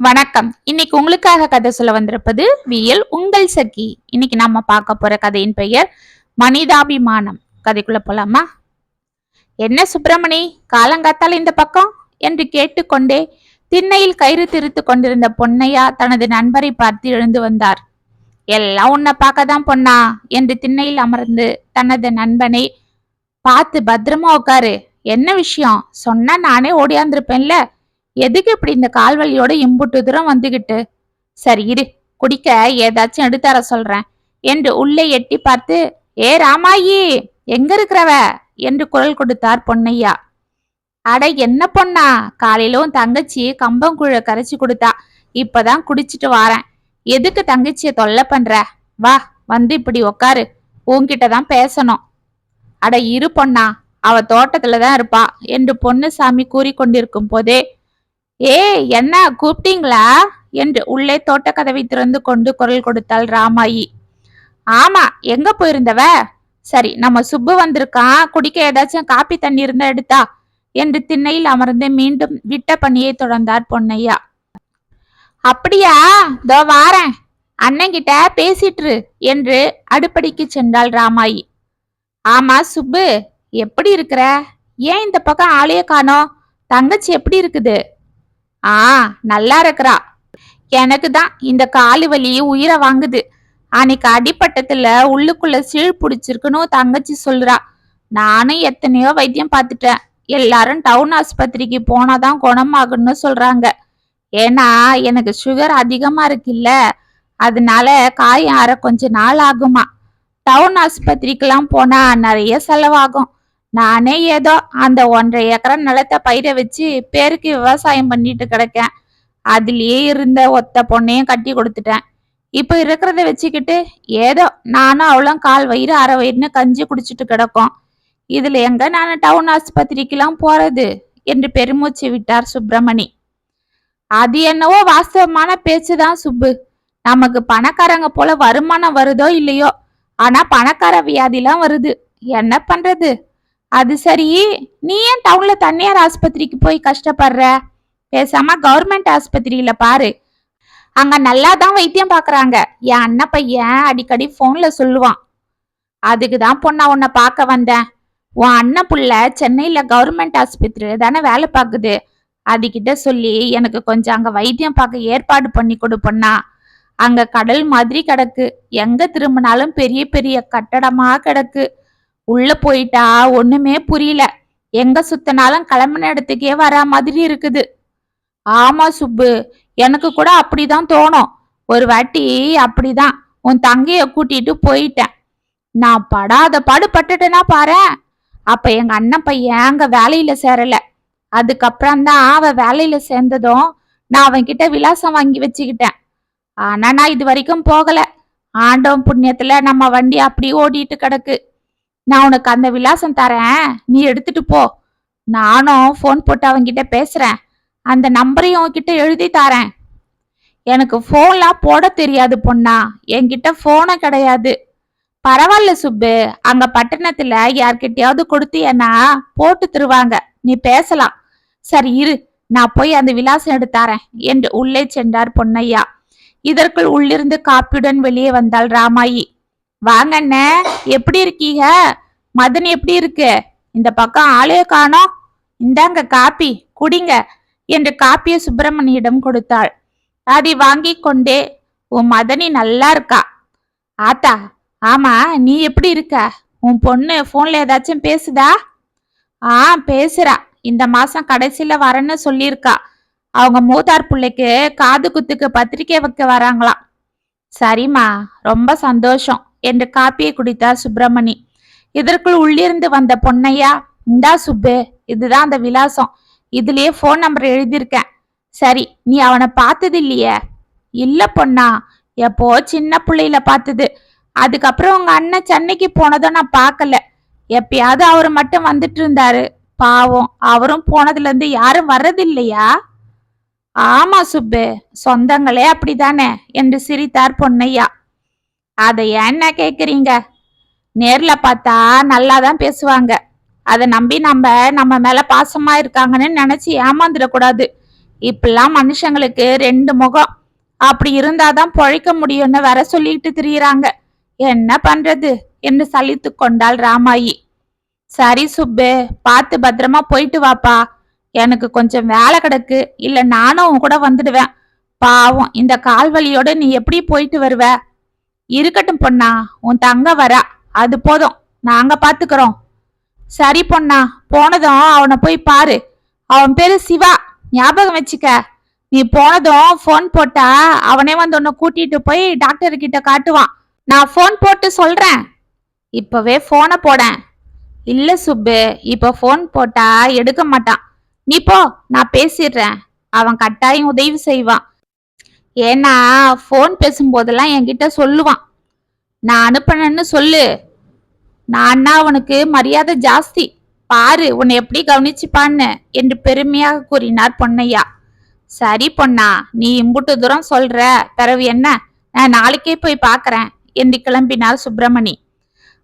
வணக்கம். இன்னைக்கு உங்களுக்காக கதை சொல்ல வந்திருப்பது வியல் உங்கள் சகி. இன்னைக்கு நாம பார்க்க போற கதையின் பெயர் மனிதாபிமானம். கதைக்குள்ள போலாமா? என்ன சுப்பிரமணி காலங்காத்தால் இந்த பக்கம்? என்று கேட்டுக்கொண்டே திண்ணையில் கயிறு திரித்து கொண்டிருந்த பொன்னையா தனது நண்பரை பார்த்து எழுந்து வந்தார். எல்லாம் உன்னை பார்க்க தான் பொன்னா என்று திண்ணையில் அமர்ந்து தனது நண்பனை பார்த்து பத்திரமா உட்காரு. என்ன விஷயம்? சொன்னா நானே ஓடியாந்திருப்பேன்ல. எதுக்கு இப்படி இந்த கால்வழியோட இம்புட்டு தூரம் வந்துகிட்டு? சரி இரு. குடிக்க ஏதாச்சும் எடுத்தார சொல்றேன். என்று உள்ளே எட்டி பார்த்து ஏ ராமாயி எங்க இருக்கிறவ? என்று குரல் கொடுத்தார் பொன்னையா. அட என்ன பொண்ணா? காலையிலும் தங்கச்சி கம்பங்குழ கரைச்சி கொடுத்தா. இப்பதான் குடிச்சிட்டு வாரேன். எதுக்கு தங்கச்சிய தொல்லை பண்ற? வா வந்து இப்படி உக்காரு. உன்கிட்ட தான் பேசணும். அட இரு பொண்ணா. அவ தோட்டத்துல தான் இருப்பா. என்று பொன்னுசாமி கூறிக்கொண்டிருக்கும் போதே ஏய் என்ன கூப்பிட்டீங்களா? என்று உள்ளே தோட்டக்கதவை திறந்து கொண்டு குரல் கொடுத்தாள் ராமாயி. ஆமா எங்க போயிருந்தவ? சரி நம்ம சுப்பு வந்திருக்கான். குடிக்க ஏதாச்சும் காப்பி தண்ணி இருந்தா எடுத்தா என்று திண்ணையில் அமர்ந்து மீண்டும் விட்ட பணியை தொடர்ந்தார் பொன்னையா. அப்படியா? தோ வாரேன். அண்ணங்கிட்ட பேசிட்டுரு என்று அடுப்படிக்கு சென்றாள் ராமாயி. ஆமா சுப்பு எப்படி இருக்கிற? ஏன் இந்த பக்கம் ஆளைய காணோம்? தங்கச்சி எப்படி இருக்குது? ஆ நல்லா இருக்கிறா. எனக்கு தான் இந்த காலு வலி உயிரை வாங்குது. அன்னைக்கு அடிப்பட்டத்துல உள்ளுக்குள்ள சீழ் பிடிச்சிருக்குன்னு தங்கச்சி சொல்றா. நானும் எத்தனையோ வைத்தியம் பார்த்துட்டேன். எல்லாரும் டவுன் ஆஸ்பத்திரிக்கு போனாதான் குணமாகும்னு சொல்றாங்க. ஏன்னா எனக்கு சுகர் அதிகமா இருக்குல்ல. அதனால காயம் ஆற கொஞ்ச நாள் ஆகுமா. டவுன் ஆஸ்பத்திரிக்கெல்லாம் போனா நிறைய செலவாகும். நானே ஏதோ அந்த ஒன்றரை ஏக்கர நிலத்தை பயிரை வச்சு பேருக்கு விவசாயம் பண்ணிட்டு கிடக்கேன். அதுலயே இருந்த ஒத்த பொண்ணையும் கட்டி கொடுத்துட்டேன். இப்ப இருக்கிறத வச்சுக்கிட்டு ஏதோ நானும் அவளும் கால் வயிறு அரை வயிறுன்னு கஞ்சி குடிச்சிட்டு கிடக்கும். இதுல எங்க நான் டவுன் ஆஸ்பத்திரிக்கெல்லாம் போறது? என்று பெருமூச்சு விட்டார் சுப்பிரமணி. அது என்னவோ வாஸ்தவமான பேச்சுதான் சுப்பு. நமக்கு பணக்காரங்க போல வருமானம் வருதோ இல்லையோ? ஆனா பணக்கார வியாதிலாம் வருது. என்ன பண்றது? அது சரி. நீ ஏன் டவுன்ல தனியார் ஆஸ்பத்திரிக்கு போய் கஷ்டப்படுற? பேசாம கவர்மெண்ட் ஆஸ்பத்திரியில பாரு. அங்க நல்லா தான் வைத்தியம் பாக்குறாங்க. என் அண்ணன் பையன் அடிக்கடி போன்ல சொல்லுவான். அதுக்கு தான் பொண்ணா உன்னை பார்க்க வந்தேன். உன் அண்ணன் புள்ள சென்னையில கவர்மெண்ட் ஆஸ்பத்திரி தானே வேலை பார்க்குது. அதுகிட்ட சொல்லி எனக்கு கொஞ்சம் அங்க வைத்தியம் பார்க்க ஏற்பாடு பண்ணி கொடு பொண்ணா. அங்க கடல் மாதிரி கிடக்கு. எங்க திரும்பினாலும் பெரிய பெரிய கட்டடமா கிடக்கு. உள்ள போயிட்டா ஒண்ணுமே புரியல. எங்க சுத்தினாலும் கிளம்பின இடத்துக்கே வரா மாதிரி இருக்குது. ஆமா சுப்பு எனக்கு கூட அப்படிதான் தோணும். ஒரு வாட்டி அப்படிதான். உன் தங்கைய கூட்டிட்டு போயிட்டேன். நான் படாத பாடு பட்டுட்டேனா பாரு. அப்ப எங்க அண்ணன் பையன் அங்க வேலையில சேரல. அதுக்கப்புறம் தான் அவ வேலையில சேர்ந்ததும் நான் அவன்கிட்ட விலாசம் வாங்கி வச்சுக்கிட்டேன். ஆனா நான் இது வரைக்கும் போகல. ஆண்டவன் புண்ணியத்துல நம்ம வண்டி அப்படி ஓடிட்டு கிடக்கு. நான் உனக்கு அந்த விலாசம் தரேன். நீ எடுத்துட்டு போ. நானும் ஃபோன் போட்டு அவங்கிட்ட பேசுறேன். அந்த நம்பரையும் உன்கிட்ட எழுதி தரேன். எனக்கு ஃபோன்லாம் போட தெரியாது பொண்ணா. என்கிட்ட ஃபோனை கிடையாது. பரவாயில்ல சுப்பு. அங்க பட்டணத்துல யார்கிட்டயாவது கொடுத்தியன்னா போட்டு தருவாங்க. நீ பேசலாம். சரி இரு. நான் போய் அந்த விலாசம் எடுத்தாரேன் என்று உள்ளே சென்றார் பொன்னையா. இதற்குள் உள்ளிருந்து காப்பியுடன் வெளியே வந்தாள் ராமாயி. வாங்க அண்ணே எப்படி இருக்கீங்க? மதன் எப்படி இருக்கு? இந்த பக்கம் ஆளே காணோம். இந்தாங்க காப்பி குடிங்க என்று காப்பியை சுப்பிரமணியிடம் கொடுத்தாள். அதை வாங்கி கொண்டே உன் மதனி நல்லா இருக்கா? ஆத்தா ஆமா நீ எப்படி இருக்க? உன் பொண்ணு போன்ல ஏதாச்சும் பேசுதா? ஆ பேசுறா. இந்த மாசம் கடைசியில வரேன்னு சொல்லியிருக்கா. அவங்க மூத்தார் பிள்ளைக்கு காது குத்துக்கு பத்திரிக்கை வைக்க வராங்களாம். சரிம்மா ரொம்ப சந்தோஷம். என்று காப்பியை குடித்தார் சுப்பிரமணி. இதற்குள் உள்ளிருந்து வந்த பொன்னையா இந்தா சுப்பு இதுதான் அந்த விலாசம். இதுலயே ஃபோன் நம்பர் எழுதியிருக்கேன். சரி நீ அவனை பார்த்தது இல்லையே இல்ல பொண்ணா எப்போ சின்ன பிள்ளையில பார்த்தது. அதுக்கப்புறம் உங்க அண்ணன் சென்னைக்கு போனதும் நான் பார்க்கல. எப்பயாவது அவர் மட்டும் வந்துட்டு இருந்தாரு. பாவம் அவரும் போனதுல இருந்து யாரும் வர்றது இல்லையா ஆமா சுப்பு சொந்தங்களே அப்படிதானே என்று சிரித்தார் பொன்னையா. அதை என்ன கேக்குறீங்க? நேர்ல பார்த்தா நல்லா தான் பேசுவாங்க. அதை நம்பி நம்ம நம்ம மேல பாசமா இருக்காங்கன்னு நினைச்சு ஏமாந்துடக்கூடாது. இப்பெல்லாம் மனுஷங்களுக்கு ரெண்டு முகம். அப்படி இருந்தாதான் பொழைக்க முடியும்னு வர சொல்லிட்டு திரியுறாங்க. என்ன பண்றது? என்று சலித்து கொண்டாள் ராமாயி. சரி சுப்பு பார்த்து பத்திரமா போயிட்டு வாப்பா. எனக்கு கொஞ்சம் வேலை கிடக்கு. இல்ல நானும் உன் கூட வந்துடுவேன். பாவம் இந்த கால்வழியோட நீ எப்படி போயிட்டு வருவ? இருக்கட்டும் பொண்ணா உன் தங்க வரா அது போதும். நாங்க பாத்துக்கிறோம். சரி பொண்ணா போனதும் அவனை போய் பாரு. அவன் பேரு சிவா. ஞாபகம் வச்சுக்க. நீ போனதும் ஃபோன் போட்டா அவனே வந்து உன்னை கூட்டிட்டு போய் டாக்டர் கிட்ட காட்டுவான். நான் ஃபோன் போட்டு சொல்றேன். இப்பவே போனை போடேன். இல்ல சுப்பு இப்ப ஃபோன் போட்டா எடுக்க மாட்டான். நீ போ நான் பேசிடுறேன். அவன் கட்டாயம் உதவி செய்வான். ஏன்னா ஃபோன் பேசும்போதெல்லாம் என்கிட்ட சொல்லுவான். நான் அனுப்பினேன்னு சொல்லு. நான்னா அவனுக்கு மரியாதை ஜாஸ்தி. பாரு உன்னை எப்படி கவனிச்சுப்பான்னு என்று பெருமையாக கூறினார் பொன்னையா. சரி பொண்ணா நீ இம்புட்டு தூரம் சொல்ற. பிறகு என்ன? நான் நாளைக்கே போய் பார்க்கறேன் என்று கிளம்பினார் சுப்பிரமணி.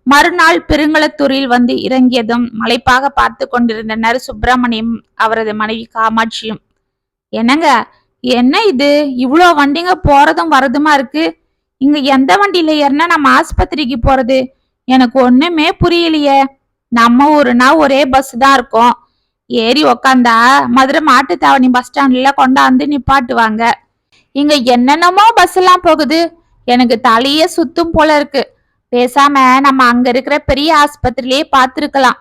மறுநாள் பெருங்களத்தூரில் வந்து இறங்கியதும் மலைப்பாக பார்த்து கொண்டிருந்தனர் சுப்பிரமணியும் அவரது மனைவி காமாட்சியும். என்னங்க என்ன இது? இவ்வளோ வண்டிங்க போறதும் வரதுமா இருக்கு? இங்க எந்த வண்டியில ஏறினா நம்ம ஆஸ்பத்திரிக்கு போறது? எனக்கு ஒண்ணுமே புரியலையே. நம்ம ஊருனா ஒரே பஸ் தான் இருக்கும். ஏறி உக்காந்தா மதுரை மாட்டுத்தாவணி பஸ் ஸ்டாண்ட்ல கொண்டாந்து நிப்பாட்டுவாங்க. இங்க என்னென்னமோ பஸ் எல்லாம் போகுது. எனக்கு தலையே சுத்தும் போல இருக்கு. பேசாம நம்ம அங்க இருக்கிற பெரிய ஆஸ்பத்திரியிலேயே பார்த்துருக்கலாம்.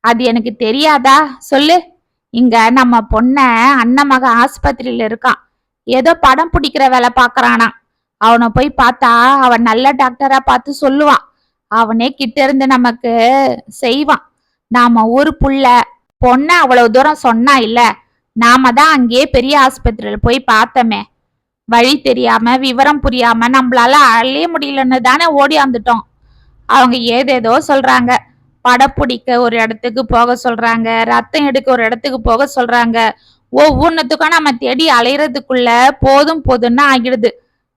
அது எனக்கு தெரியாதா? சொல்லு. இங்க நம்ம பொண்ண அண்ணன் மக ஆஸ்பத்திரியில இருக்கான் ஏதோ படம் பிடிக்கிற வேலை பாக்குறானா அவனை போய் பார்த்தா அவன் நல்ல டாக்டரா பார்த்து சொல்லுவான். அவனே கிட்ட இருந்து நமக்கு செய்வான். நாம ஊரு புள்ள. பொண்ண அவ்வளவு தூரம் சொன்னா இல்ல. நாம தான் அங்கேயே பெரிய ஆஸ்பத்திரியில போய் பார்த்தோமே. வழி தெரியாம விவரம் புரியாம நம்மளால அழைய முடியலன்னு தானே ஓடி வந்துட்டோம். அவங்க ஏதேதோ சொல்றாங்க. படம் பிடிக்க ஒரு இடத்துக்கு போக சொல்றாங்க ரத்தம் எடுக்க ஒரு இடத்துக்கு போக சொல்றாங்க. ஒவ்வொன்றத்துக்கும் நம்ம தேடி அலையிறதுக்குள்ள போதும் போதும்னு ஆகிடுது.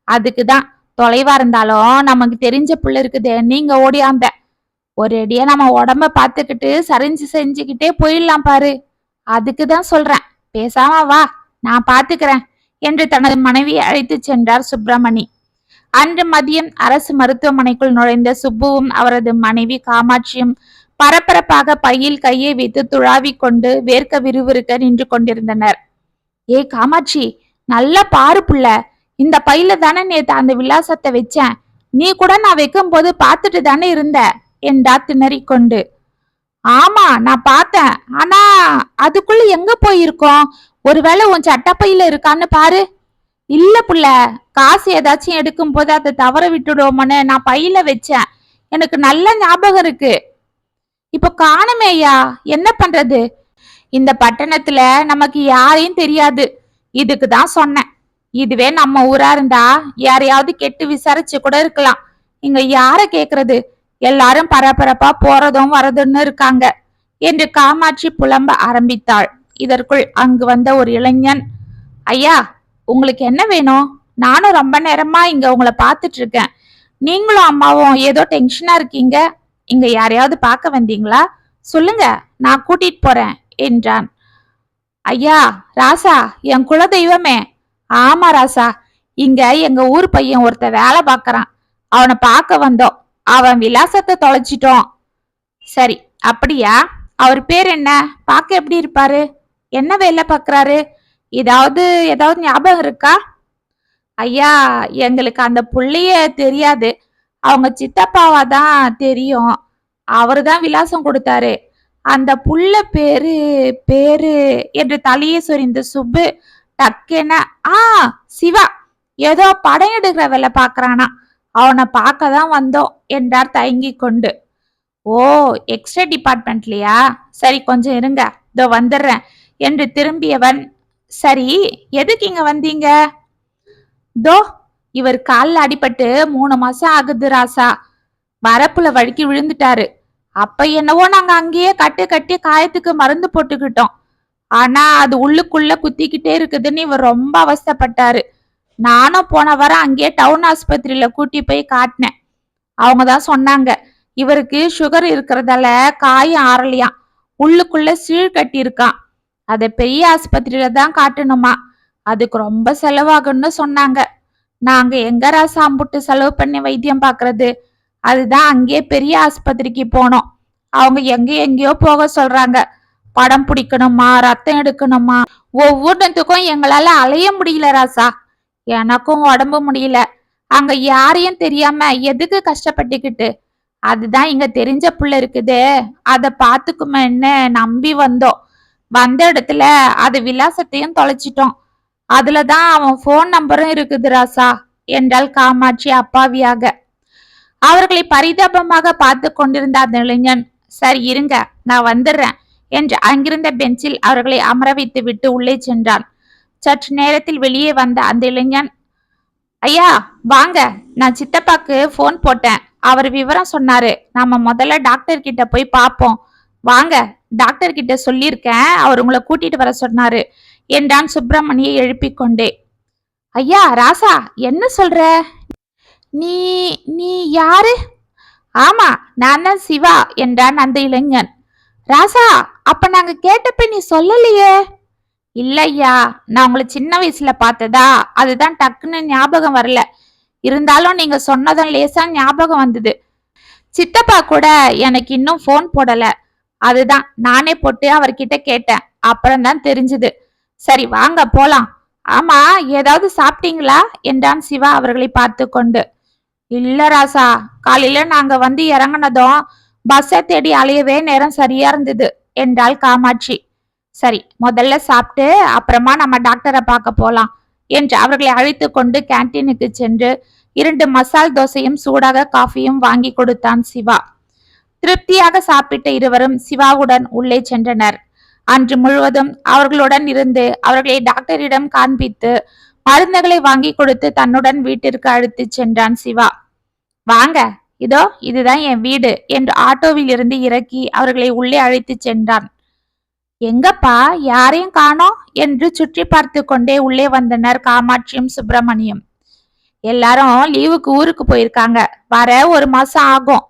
அதுக்கு தான் தொலைவா இருந்தாலும் நமக்கு தெரிஞ்ச புள்ள இருக்குது நீங்க ஓடியாந்த ஒரேடியா நம்ம உடம்ப பார்த்துக்கிட்டு சரிஞ்சு செஞ்சுக்கிட்டே போயிடலாம் பாரு. அதுக்கு தான் சொல்றேன் பேசாம வா நான் பாத்துக்கிறேன் என்று தனது மனைவியை அழைத்து சென்றார் சுப்பிரமணி. அன்று மதியம் அரசு மருத்துவமனைக்குள் நுழைந்த சுப்புவும் அவரது மனைவி காமாட்சியும் பரபரப்பாக பையில் கையை வைத்து துழாவி கொண்டு வேர்க்க விறுவிறுக்க நின்று கொண்டிருந்தனர். ஏ காமாட்சி நல்லா பாரு புள்ள. இந்த பையில தானே நேத்து அந்த விலாசத்தை வச்சேன். நீ கூட நான் வைக்கும் போது பார்த்துட்டு தானே இருந்த? என்றா திணறிக் கொண்டு. ஆமா நான் பார்த்தேன். ஆனா அதுக்குள்ள எங்க போயிருக்கோம்? ஒருவேளை உன் சட்டப்பையில இருக்கான்னு பாரு. இல்ல புள்ள காசு ஏதாச்சும் எடுக்கும் போது அதை தவற விட்டுடுவோமோன்னு நான் பையில வச்சேன். எனக்கு நல்ல ஞாபகம் இருக்கு. இப்ப காணுமேயா என்ன பண்றது? இந்த பட்டணத்துல நமக்கு யாரையும் தெரியாது. இதுக்கு தான் சொன்னேன். இதுவே நம்ம ஊரா இருந்தா யாரையாவது கெட்டு விசாரிச்சு கூட இருக்கலாம். இங்க யார கேக்குறது? எல்லாரும் பரபரப்பா போறதும் வரதுன்னு இருக்காங்க. என்று காமாட்சி புலம்ப ஆரம்பித்தாள். இதற்குள் அங்கு வந்த ஒரு இளைஞன் ஐயா உங்களுக்கு என்ன வேணும்? நானும் ரொம்ப நேரமா இங்க உங்களை பார்த்துட்டு இருக்கேன். நீங்களும் அம்மாவும் ஏதோ டென்ஷனா இருக்கீங்க. இங்க யாரையாவது பார்க்க வந்தீங்களா? சொல்லுங்க நான் கூட்டிட்டு போறேன் என்றான். ஐயா ராசா என் குல தெய்வமே ஆமா ராசா இங்க எங்க ஊர் பையன் ஒருத்த வேலை பார்க்கறான். அவனை பார்க்க வந்தோம். அவன் விலாசத்தை தொலைச்சிட்டோம். சரி அப்படியா? அவர் பேர் என்ன? பார்க்க எப்படி இருப்பாரு? என்ன வேலை பார்க்கறாரு? ஏதாவது ஏதாவது ஞாபகம் இருக்கா? ஐயா எங்களுக்கு அந்த புள்ளைய தெரியாது. அவங்க சித்தப்பாவா தான் தெரியும். அவரு தான் விலாசம் கொடுத்தாரு. அந்த புள்ள பேரு பேரு என்று தலையை சொரிந்த சுப்பு டக்கென ஆ சிவா ஏதோ படம் எடுக்கிற வேலை பார்க்கறானா. அவனை பார்க்க தான் வந்தோம் என்றார் தயங்கி கொண்டு. ஓ எக்ஸ்ரே டிபார்ட்மெண்ட்லயா சரி கொஞ்சம் இருங்க. இதோ வந்துடுறேன் என்று திரும்பியவன். சரி எதுக்கு இங்க வந்தீங்க? தோ இவர் காலில் அடிபட்டு மூணு மாசம் ஆகுது ராசா. வரப்புல வழுக்கி விழுந்துட்டாரு. அப்ப என்னவோ நாங்க அங்கேயே கட்டு கட்டி காயத்துக்கு மருந்து போட்டுக்கிட்டோம். ஆனா அது உள்ளுக்குள்ள குத்திக்கிட்டே இருக்குதுன்னு இவர் ரொம்ப அவஸ்தப்பட்டாரு. நானும் போன வாரம் அங்கேயே டவுன் ஆஸ்பத்திரியில கூட்டி போய் காட்டினேன். அவங்க தான் சொன்னாங்க இவருக்கு சுகர் இருக்கிறதால காயம் ஆறலையாம். உள்ளுக்குள்ள சீழ் கட்டி இருக்கான் அதை பெரிய ஆஸ்பத்திரியில தான் காட்டணுமா? அதுக்கு ரொம்ப செலவாகும்னு சொன்னாங்க. நாங்க எங்க ராசா செலவு பண்ணி வைத்தியம் பாக்குறது? அதுதான் அங்கேயே பெரிய ஆஸ்பத்திரிக்கு போனோம். அவங்க எங்க எங்கேயோ போக சொல்றாங்க. படம் பிடிக்கணுமா? ரத்தம் எடுக்கணுமா? ஒவ்வொன்றத்துக்கும் எங்களால அலைய முடியல ராசா. எனக்கும் உடம்பு முடியல. அங்க யாரையும் தெரியாம எதுக்கு கஷ்டப்பட்டுக்கிட்டு? அதுதான் இங்க தெரிஞ்ச புள்ள இருக்குதே. அத பாத்துக்குமேன்னு நம்பி வந்தோம். வந்த இடத்துல அது விலாசத்தையும் தொலைச்சிட்டோம். அதுலதான் அவன் ஃபோன் நம்பரும் இருக்குது ராசா என்றாள் காமாட்சி அப்பாவியாக. அவர்களை பரிதாபமாக பார்த்து கொண்டிருந்த அந்த இளைஞன் சரி இருங்க நான் வந்துடுறேன் என்று அங்கிருந்த பெஞ்சில் அவர்களை அமர வைத்து விட்டு உள்ளே சென்றான். சற்று நேரத்தில் வெளியே வந்த அந்த இளைஞன் ஐயா வாங்க நான் சித்தப்பாக்கு ஃபோன் போட்டேன். அவர் விவரம் சொன்னாரு. நாம முதல்ல டாக்டர் கிட்ட போய் பார்ப்போம். வாங்க டாக்டர் கிட்ட சொல்லியிருக்கேன். அவர் உங்களை கூட்டிட்டு வர சொன்னாரு. என்றான் சுப்பிரமணியை எழுப்பிக் கொண்டே ஐயா ராசா என்ன சொல்ற? நீ நீ யாரு? ஆமா நான் தான் சிவா என்றான் அந்த இளைஞன். ராசா அப்ப நாங்க கேட்டப்ப நீ சொல்லலையே? இல்லையா நான் உங்களை சின்ன வயசுல பார்த்ததா? அதுதான் டக்குன்னு ஞாபகம் வரல. இருந்தாலும் நீங்க சொன்னதும் லேசா ஞாபகம் வந்தது. சித்தப்பா கூட எனக்கு இன்னும் ஃபோன் போடல. அதுதான் நானே போட்டு அவர்கிட்ட கேட்டேன். அப்புறம் தான் தெரிஞ்சது. சரி வாங்க போலாம். ஆமா ஏதாவது சாப்பிட்டீங்களா? என்றான் சிவா அவர்களை பார்த்து கொண்டு. இல்ல ராசா காலையில நாங்க வந்து இறங்குனதும் பஸ்ஸை தேடி அலையவே நேரம் சரியா இருந்தது என்றாள் காமாட்சி. சரி முதல்ல சாப்பிட்டு அப்புறமா நம்ம டாக்டரை பார்க்க போலாம் என்று அவர்களை அழைத்து கொண்டு கேன்டீனுக்கு சென்று இரண்டு மசால் தோசையும் சூடாக காஃபியும் வாங்கி கொடுத்தான் சிவா. திருப்தியாக சாப்பிட்ட இருவரும் சிவாவுடன் உள்ளே சென்றனர். அன்று முழுவதும் அவர்களுடன் இருந்து அவர்களை டாக்டரிடம் காண்பித்து மருந்துகளை வாங்கி கொடுத்து தன்னுடன் வீட்டிற்கு அழைத்து சென்றான் சிவா. வாங்க இதோ இதுதான் என் வீடு என்று ஆட்டோவில் இருந்து இறக்கி அவர்களை உள்ளே அழைத்து சென்றான். எங்கப்பா யாரையும் காணோம் என்று சுற்றி பார்த்து கொண்டே உள்ளே வந்தனர் காமாட்சியும் சுப்பிரமணியம். எல்லாரும் லீவுக்கு ஊருக்கு போயிருக்காங்க. வர ஒரு மாசம் ஆகும்.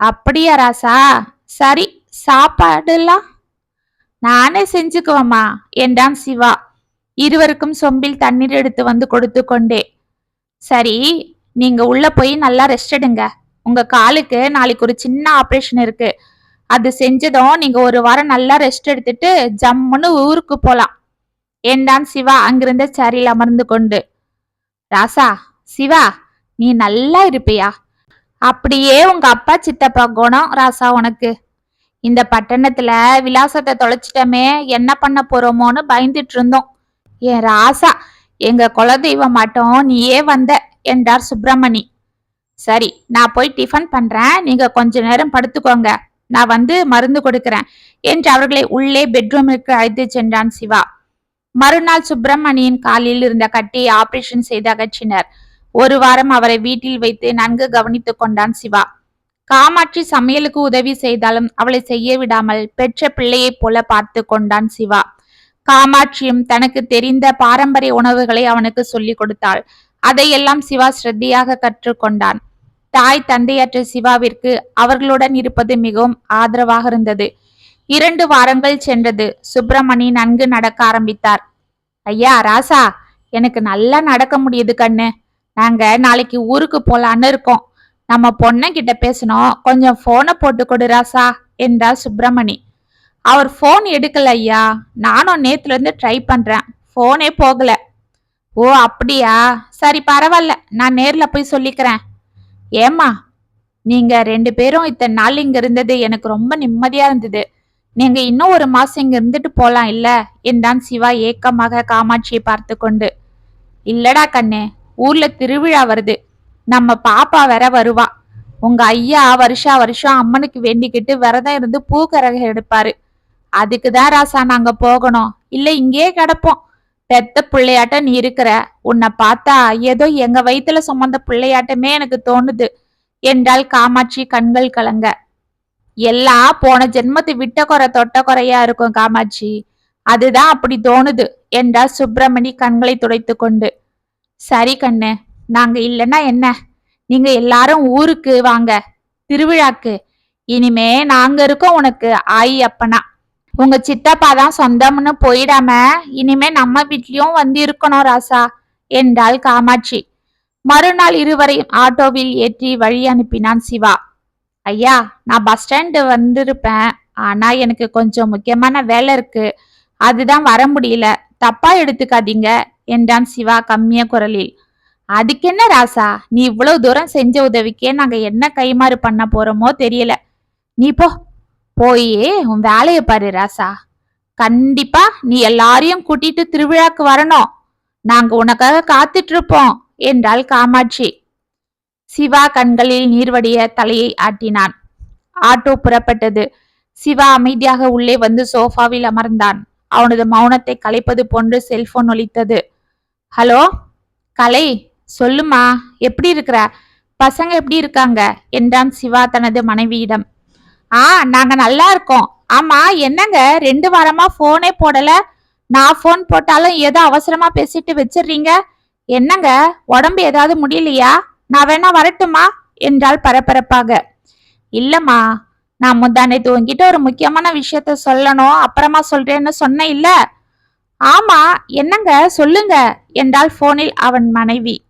அப்படியா ராசா? சரி சாப்பாடுலாம் நானே செஞ்சுக்குவேம்மா என்றான் சிவா. இருவருக்கும் சொம்பில் தண்ணீர் எடுத்து வந்து கொடுத்து கொண்டே. சரி நீங்க உள்ள போய் நல்லா ரெஸ்ட் எடுங்க. உங்க காலுக்கு நாளைக்கு ஒரு சின்ன ஆப்ரேஷன் இருக்கு. அது செஞ்சதும் நீங்க ஒரு வாரம் நல்லா ரெஸ்ட் எடுத்துட்டு ஜம்முன்னு ஊருக்கு போலாம் என்றான் சிவா அங்கிருந்த சரியில் அமர்ந்து கொண்டு. ராசா சிவா நீ நல்லா இருப்பியா? அப்படியே உங்க அப்பா சித்தப்பா குணம் ராசா உனக்கு. இந்த பட்டணத்துல விலாசத்தை தொலைச்சிட்டமே என்ன பண்ண போறோமோன்னு பயந்துட்டு இருந்தோம் என் ராசா எங்க குலதெய்வம் மாட்டோம் நீயே வந்த என்றார் சுப்பிரமணி. சரி நான் போய் டிஃபன் பண்றேன். நீங்க கொஞ்ச நேரம் படுத்துக்கோங்க. நான் வந்து மருந்து கொடுக்கிறேன் என்று அவர்களை உள்ளே பெட்ரூமிற்கு அழைத்து சென்றான் சிவா. மறுநாள் சுப்பிரமணியின் காலில் இருந்த கட்டியை ஆபரேஷன் செய்து அகற்றினர். ஒரு வாரம் அவரை வீட்டில் வைத்து நன்கு கவனித்துக் கொண்டான் சிவா. காமாட்சி சமையலுக்கு உதவி செய்தாலும் அவளை செய்ய விடாமல் பெற்ற பிள்ளையைப் போல பார்த்து கொண்டான் சிவா. காமாட்சியும் தனக்கு தெரிந்த பாரம்பரிய உணவுகளை அவனுக்கு சொல்லிக் கொடுத்தாள். அதையெல்லாம் சிவா ஸ்ரத்தியாக கற்றுக்கொண்டான். தாய் தந்தையற்ற சிவாவிற்கு அவர்களுடன் இருப்பது மிகவும் ஆதரவாக இருந்தது. இரண்டு வாரங்கள் சென்றது. சுப்பிரமணி நன்கு நடக்க ஆரம்பித்தார். ஐயா ராசா எனக்கு நல்லா நடக்க முடியுது கண்ணு. நாங்க நாளைக்கு ஊருக்கு போலான்னு இருக்கோம். நம்ம பொண்ணை கிட்ட பேசணும். கொஞ்சம் போனை போட்டு கொடு ராசா என்றார் சுப்பிரமணி. அவர் ஃபோன் எடுக்கல ஐயா. நானும் நேத்துல இருந்து ட்ரை பண்றேன். ஃபோனே போகல. ஓ அப்படியா? சரி பரவாயில்ல நான் நேர்ல போய் சொல்லிக்கிறேன். ஏம்மா நீங்க ரெண்டு பேரும் இத்தனை நாள் இங்க இருந்தது எனக்கு ரொம்ப நிம்மதியா இருந்தது. நீங்க இன்னும் ஒரு மாசம் இங்க இருந்துட்டு போலாம் இல்ல? என்றான் சிவா ஏக்கமாக காமாட்சியை பார்த்து கொண்டு இல்லடா கண்ணே ஊர்ல திருவிழா வருது. நம்ம பாப்பா வேற வருவா. உங்க ஐயா வருஷா வருஷம் அம்மனுக்கு வேண்டிக்கிட்டு விரதம் இருந்து பூக்கரக எடுப்பாரு. அதுக்குதான் ராசா நாங்க போகணும். இல்ல இங்கேயே கிடப்போம். பெத்த பிள்ளையாட்ட நீ இருக்கிற உன்னை பார்த்தா ஏதோ எங்க வயித்துல சுமந்த பிள்ளையாட்டமே எனக்கு தோணுது. என்றால் காமாட்சி கண்கள் கலங்க. எல்லாம் போன ஜென்மத்து விட்ட குறை தொட்ட குறையா இருக்கும் காமாட்சி. அதுதான் அப்படி தோணுது என்றார் சுப்பிரமணி கண்களை துடைத்து கொண்டு சரி கண்ணு நாங்க இல்லைன்னா என்ன? நீங்க எல்லாரும் ஊருக்கு வாங்க. திருவிழாக்கு. இனிமே நாங்க இருக்கோம் உனக்கு ஆயி அப்பனா உங்க சித்தப்பா தான் சொந்தம்னு போயிடாம இனிமே நம்ம வீட்லயும் வந்து இருக்கணும் ராசா என்றாள் காமாட்சி. மறுநாள் இருவரையும் ஆட்டோவில் ஏற்றி வழி அனுப்பினான் சிவா. ஐயா நான் பஸ் ஸ்டாண்டு வந்திருப்பேன். ஆனா எனக்கு கொஞ்சம் முக்கியமான வேலை இருக்கு. அதுதான் வர முடியல. தப்பா எடுத்துக்காதீங்க என்றான் சிவா கம்மிய குரலில். அதுக்கு என்ன ராசா? நீ இவ்வளவு தூரம் செஞ்ச உதவிக்கே நாங்க என்ன கைமாறு பண்ண போறோமோ தெரியல. நீ போ. போய் உன் வேலைய பாரு ராசா. கண்டிப்பா நீ எல்லாரையும் கூட்டிட்டு திருவிழாக்கு வரணும். நாங்க உனக்காக காத்துட்டு இருப்போம் என்றாள் காமாட்சி. சிவா கண்களில் நீர்வடிய தலையை ஆட்டினான். ஆட்டோ புறப்பட்டது. சிவா அமைதியாக உள்ளே வந்து சோஃபாவில் அமர்ந்தான். அவனது மௌனத்தை கலைப்பது போன்று செல்போன் ஒலித்தது. ஹலோ கலை. சொல்லுமா எப்படி இருக்கிற? பசங்க எப்படி இருக்காங்க? என்றான் சிவா தனது மனைவியிடம். ஆ நாங்க நல்லா இருக்கோம். ஆமா என்னங்க? ரெண்டு வாரமா போனே போடல. நான் ஃபோன் போட்டாலும் ஏதோ அவசரமா பேசிட்டு வச்சிடுறீங்க. என்னங்க? உடம்பு ஏதாவது முடியலையா? நான் வேணா வரட்டுமா? என்றால் பரபரப்பாக. இல்லம்மா நான் முந்தானே உங்ககிட்ட ஒரு முக்கியமான விஷயத்த சொல்லணும். அப்புறமா சொல்றேன்னு சொன்ன இல்ல? ஆமா என்னங்க? சொல்லுங்க என்றால் போனில் அவன் மனைவி.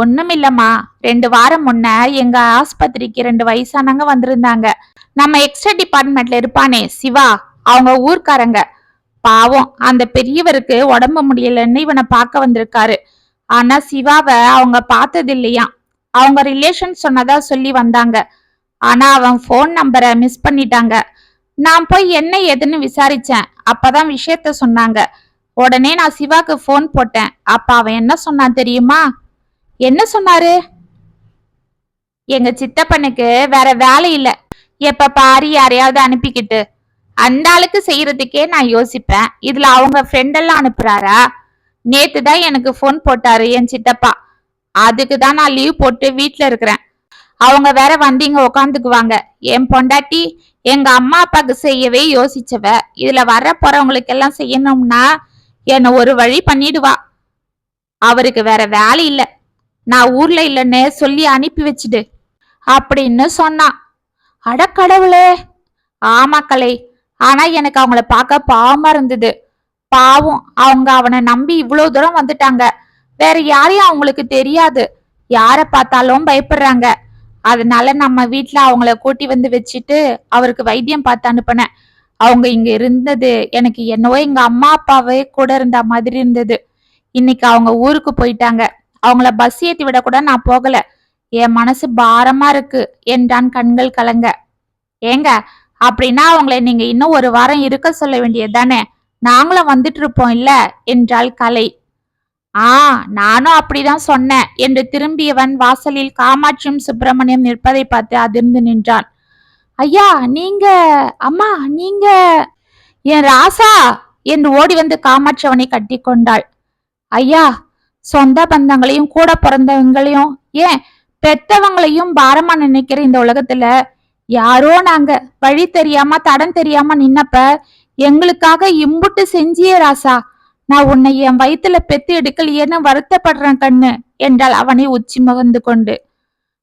ஒண்ணுமில்லம்மா. ரெண்டு வாரம் முன்ன எங்க ஆஸ்பத்திரிக்கு ரெண்டு வயசானவங்க வந்திருந்தாங்க. நம்ம எக்ஸ்ட்ரா டிபார்ட்மெண்ட்ல இருப்பானே சிவா. அவங்க ஊர்க்காரங்க. பாவம் அந்த பெரியவருக்கு உடம்பு முடியலன்னு இவனை பார்க்க வந்திருக்காரு. ஆனா சிவாவை அவங்க பார்த்தது இல்லையா? அவங்க ரிலேஷன் சொன்னதா சொல்லி வந்தாங்க. ஆனா அவன் ஃபோன் நம்பரை மிஸ் பண்ணிட்டாங்க. நான் போய் என்ன ஏதுன்னு விசாரிச்சேன். அப்பதான் விஷயத்த சொன்னாங்க. உடனே நான் சிவாக்கு ஃபோன் போட்டேன். அப்ப அவன் என்ன சொன்னான் தெரியுமா? என்ன சொன்னாரு? எங்க சித்தப்பனுக்கு வேற வேலை இல்ல. எப்ப பாரு யாரையாவது அனுப்பிக்கிட்டு அந்த ஆளுக்கு செய்யறதுக்கே நான் யோசிப்பேன். இதுல அவங்க ஃப்ரெண்டெல்லாம் அனுப்புறாரா? நேத்து தான் எனக்கு ஃபோன் போட்டாரு என் சித்தப்பா. அதுக்கு தான் நான் லீவ் போட்டு வீட்ல இருக்கிறேன். அவங்க வேற வந்து இங்க உக்காந்துக்குவாங்க. என் பொண்டாட்டி எங்க அம்மா அப்பாக்கு செய்யவே யோசிச்சவ. இதுல வர போறவங்களுக்கு எல்லாம் செய்யணும்னா என்ன ஒரு வழி பண்ணிடுவா. அவருக்கு வேற வேலை இல்லை. நான் ஊர்ல இல்லைன்னு சொல்லி அனுப்பி வச்சுடு அப்படின்னு சொன்னான் அடக்கடவுளே ஆமா கலை. ஆனா எனக்கு அவங்கள பார்க்க பாவமா இருந்தது. பாவம். அவங்க அவனை நம்பி இவ்வளவு தூரம் வந்துட்டாங்க. வேற யாரையும் அவங்களுக்கு தெரியாது. யார பார்த்தாலும் பயப்படுறாங்க. அதனால நம்ம வீட்டுல அவங்கள கூட்டி வந்து வச்சுட்டு அவருக்கு வைத்தியம் பார்த்து அனுப்பினேன். அவங்க இங்க இருந்தது. எனக்கு என்னவோ எங்க அம்மா அப்பாவே கூட இருந்த மாதிரி இருந்தது. இன்னைக்கு அவங்க ஊருக்கு போயிட்டாங்க. அவங்கள பஸ் ஏத்தி விட கூட நான் போகல. என் மனசு பாரமா இருக்கு. என்றான் கண்கள் கலங்க. ஏங்க அப்படின்னா அவங்கள நீங்க இன்னும் ஒரு வாரம் இருக்க சொல்ல வேண்டியது தானே? நாங்களும் வந்துட்டு இருப்போம் இல்ல? என்றாள் கலை. ஆ நானும் அப்படிதான் சொன்னேன் என்று திரும்பியவன் வாசலில் காமாட்சியும் சுப்பிரமணியம் நிற்பதை பார்த்து அதிர்ந்து நின்றான். ஐயா நீங்க அம்மா நீங்க என் ராசா! என்று ஓடி வந்து காமாட்சி அவனை கட்டி கொண்டாள். ஐயா சொந்த பந்தங்களையும் கூட பிறந்தவங்களையும் ஏன் பெத்தவங்களையும் பாரமா நினைக்கிற இந்த உலகத்துல யாரோ நாங்க. வழி தெரியாம தடம் தெரியாம நின்னப்ப எங்களுக்காக இம்புட்டு செஞ்சியே ராசா. நான் உன்னை என் வயித்துல பெத்து எடுக்கலையேன்னு வருத்தப்படுறேன் கண்ணு என்றாள் அவனை உச்சி முகந்து கொண்டு.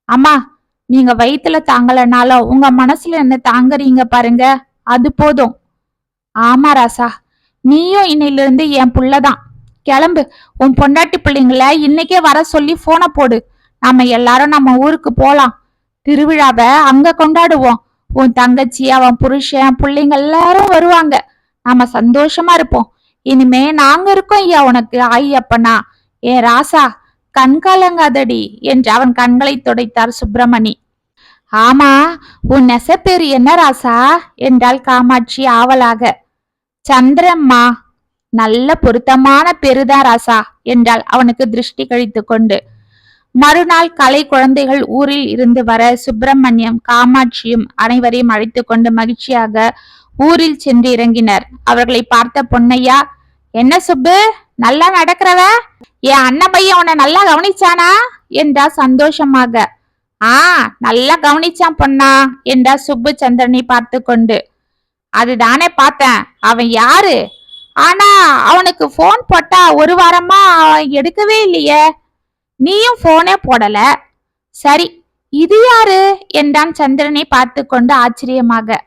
அம்மா நீங்க வயித்துல தாங்கலனாலும் உங்க மனசுல என்ன தாங்குறீங்க பாருங்க அது போதும். ஆமா ராசா நீயும் இன்னையிலிருந்து என் புள்ளதான். கிளம்பு. உன் பொண்டாட்டி பிள்ளைங்கள இன்னைக்கே வர சொல்லி போனை போடு. நாம எல்லாரும் நம்ம ஊருக்கு போலாம். திருவிழாவை அங்க கொண்டாடுவோம். உன் தங்கச்சி அவன் புருஷன் பிள்ளைங்க எல்லாரும் வருவாங்க. நாம சந்தோஷமா இருப்போம். இனிமே நாங்க இருக்கோம் ஐயா உனக்கு. ஐயப்பனா. ஏ ராசா கண் கலங்காதடி என்று அவன் கண்களை துடைத்தார் சுப்பிரமணி. ஆமா உன் நெசப்பேரு என்ன ராசா? என்றாள் காமாட்சி ஆவலாக. சந்திரம்மா நல்ல பொருத்தமான பெருதா ராசா என்றால் அவனுக்கு திருஷ்டி கழித்து கொண்டு மறுநாள் கலை குழந்தைகள் ஊரில் இருந்து வர சுப்பிரமணியம் காமாட்சியும் அனைவரையும் அழைத்து கொண்டு மகிழ்ச்சியாக ஊரில் சென்று இறங்கினர். அவர்களை பார்த்த பொன்னையா என்ன சுப்பு நல்லா நடக்கிறவ? என் அண்ணன் பையன் உன்னை நல்லா கவனிச்சானா? என்றா சந்தோஷமாக. ஆ நல்லா கவனிச்சான் பொண்ணா என்றா சுப்பு சந்திரனை பார்த்து கொண்டு அதுதானே பார்த்தேன். அவன் யாரு? ஆனா அவனுக்கு போன் போட்டா ஒரு வாரமா அவன் எடுக்கவே இல்லையே. நீயும் போனே போடல. சரி இது யாரு? என்றான் சந்திரனை பார்த்து கொண்டு ஆச்சரியமாக.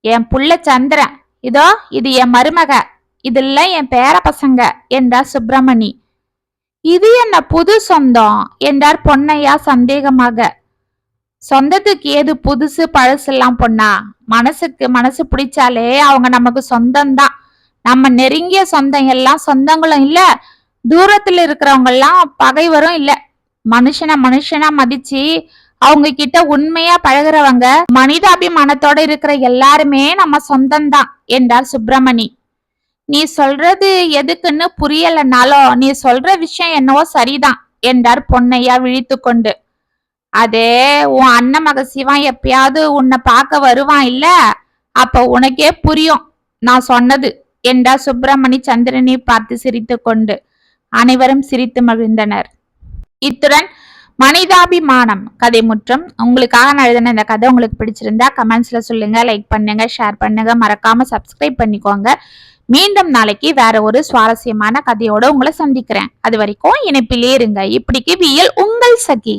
என் புள்ள சந்திரன். இதோ இது என் மருமக. இதுல என் பேர பசங்க என்றார் சுப்பிரமணி. இது என்ன புது சொந்தம்? என்றார் பொன்னையா சந்தேகமாக. சொந்தத்துக்கு ஏது புதுசு பழசெல்லாம் பொண்ணா? மனசுக்கு மனசு பிடிச்சாலே அவங்க நமக்கு சொந்தம்தான். நம்ம நெருங்கிய சொந்தம் எல்லாம் சொந்தங்களும் இல்ல. தூரத்துல இருக்கிறவங்க எல்லாம் பகைவரும் இல்ல. மனுஷனை மனுஷனா மதிச்சு அவங்க கிட்ட உண்மையா பழகுறவங்க மனிதாபிமானத்தோட இருக்கிற எல்லாருமே நம்ம சொந்தம்தான் என்றார் சுப்பிரமணி. நீ சொல்றது எதுக்குன்னு புரியலனாலும் நீ சொல்ற விஷயம் என்னவோ சரிதான் என்றார் பொன்னையா விழித்து கொண்டு அதே உன் அண்ணன் மக சிவன் எப்பயாவது உன்னை பார்க்க வருவான் இல்ல? அப்ப உனக்கே புரியும் நான் சொன்னது. என்றார் சுப்பிரமணி சந்திரனை பார்த்து சிரித்து கொண்டு அனைவரும் சிரித்து மகிழ்ந்தனர். இத்துடன் மனிதாபிமானம் கதை முற்றம். உங்களுக்காக நான் எழுதின இந்த கதை உங்களுக்கு பிடிச்சிருந்தா கமெண்ட்ஸ்ல சொல்லுங்க லைக் பண்ணுங்க ஷேர் பண்ணுங்க. மறக்காம சப்ஸ்கிரைப் பண்ணிக்கோங்க. மீண்டும் நாளைக்கு வேற ஒரு சுவாரஸ்யமான கதையோட உங்களை சந்திக்கிறேன். அது வரைக்கும் இணைப்பிலே இருங்க. இப்படிக்கு வியல் உங்கள் சகி.